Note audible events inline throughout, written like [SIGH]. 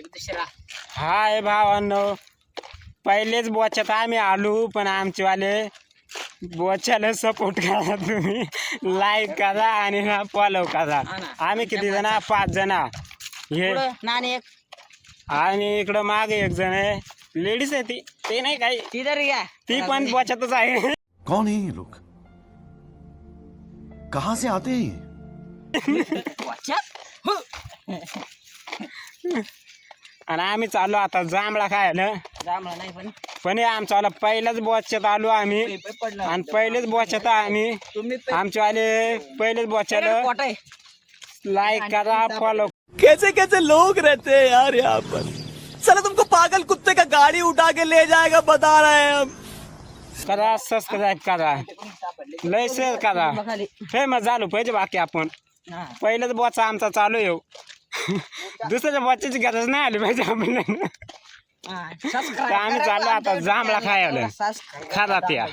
एक दुसरा. हाय भावांनो. पहिलेच बोच्यात आम्ही आलो पण आमचेवाले बोच्याला सपोर्ट करा तुम्ही. लाईक करा आणि फॉलो करा. हा ना. आम्ही किती जण? पाच जण. हे पुढं नाणे एक. आणि इकडं मागे एक जण आहे. लेडीज आहे ती. ते नाही काही. ती तरी घ्या. ती पण बोच्यातच आहे. कौन है ये लोग? कहां से आते हैं ये? वाच्यात? हो. आणि आम्ही चाललो आता जांभळा खायला. जांभळा नाही पण. पण हे आमच्यावाला पहिल्याच बोच्यात आलो आम्ही. आणि पहिलेच बोच्यात आम्ही. आमच्यावाले पहिलेच आहे. लाईक करा फॉलो कैसे कैसे लोग रहते हैं यार यहाँ पर। चलो तुमको पागल कुत्ते का गाड़ी उठा के ले जाएगा बता रहे हैं हम। करा सबस्क्राईब करा. लय शेअर करा. खाली फेमस झालो पाहिजे बाकी आपण. हा. पहिलेच बॉचा आमचा चालू येऊ [LAUGHS] दुसऱ्या बॉचाची गरज नाही आली पाहिजे तर आम्ही चाललो आता जांभळा खायला. खाजा त्या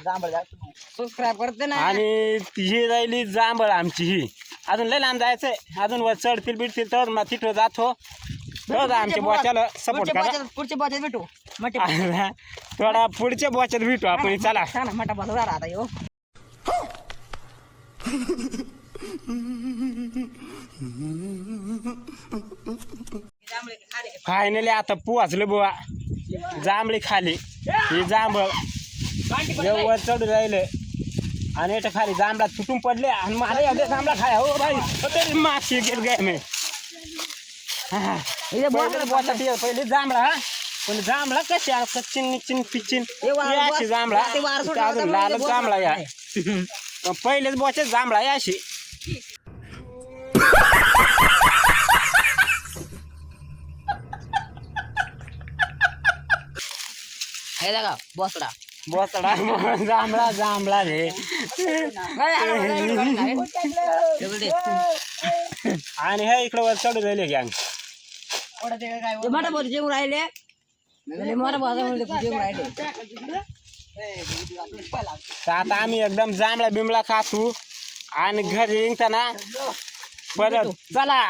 सबस्क्राईब करते ना आणि ही राहिली जांभळ आमची ही. अजून लय लांब जायचंय. अजून वर चढतील बिडतील तर मग तिथं जातो. तर आमच्या बॉच्याला सपोर्ट पुढच्या करा. पुढच्या बॉच्यात भेटू. थोडा पुढच्या बॉच्यात भेटू आपण. चला. बसा झाला आता यो. [LAUGHS] फायनली आता पोहोचलो बुवा. जांभळी खाली. ही जांभळ वर चढून राहिले. आणि याच्या खाली जांभळा तुटून पडले. आणि मला एवढे जांभळा खाय हो तरी मागशी गेल गाय मी. पहिले जांभळा हा. पण जांभळा कशी? कच्चिन अशी वार- जांभळा अजून बोट जांभळा या. पहिलेच बोचे जांभळा आहे अशी. हे बघा बसडा. बोचडा जांभळा जांभळा रे. आणि हे इकडं वर चढून राहिले गँग मोठा जेवून राहिले. मोठा बोट जेवून राहिले. तर आता आम्ही एकदम जांभळा बिमळा खातो आणि घरी निघताना परत चला.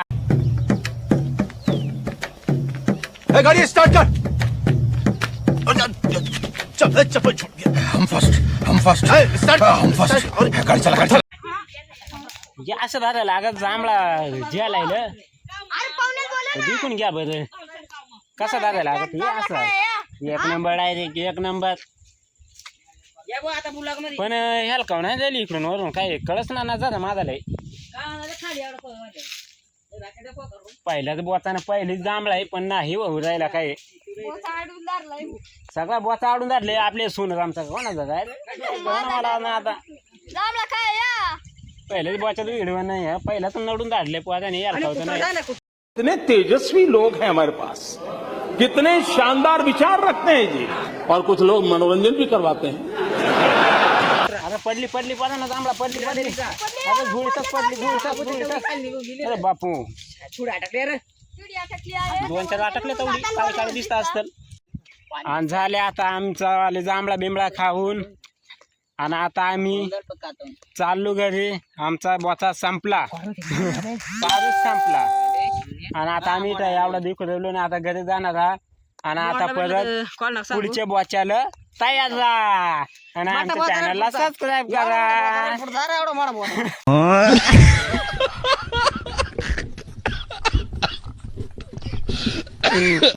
ए, गाड़ी स्टार्ट कर. चल चप्पल छूट गया हम फर्स्ट हम फर्स्ट स्टार्ट हम फर्स्ट गाड़ी चला गाड़ी चला. हे असं झालं लागत जांभळा ज्याला विकून घ्या बरं. कसा दादा लागत हे असं. एक नंबर डायरेक्ट एक नंबर पण ह्याला काऊन नाही झाली इकडून वरून? काय कळच ना ना झालं माझा लय. हे. पहिल्याच बोचानं पहिलीच जांभळा आहे पण नाही होऊ राहिला काय? सगळा बोचा आडून धरले आपले सोनर आमचा कोणाचा काय कोणा मला ना आता. पहिलेच बोचात व्हिडिओ नाही आहे. पहिल्याच नडून धाडले पोहाने यार नाही. कुठं? कितने तेजस्वी लोग हैं हमारे पास। कितने शानदार विचार रखते हैं जी। और कुछ लोग मनोरंजन भी करवाते हैं। आता पडली पडली पडा ना जांभळा पडली पडली. आता झुळीतच पडली झुळीतच झुळीतच अरे बापू. छुडा टाकले रे. दोन चार अटकले तेवढी काळे काळे दिसत असतं आणि झाले आता आमचा वाले जांभळा बिंबळा खाऊन. आणि आता आम्ही चाललो घरी. आमचा बोचा संपला. पाऊस संपला. आणि आता आम्ही इथं एवढा देखू राहिलो ना आता घरी जाणार हा आणि आता परत पुढच्या बोच्याला तयार राहा. आणि आमच्या चॅनलला सबस्क्राईब करा. [LAUGHS] fucking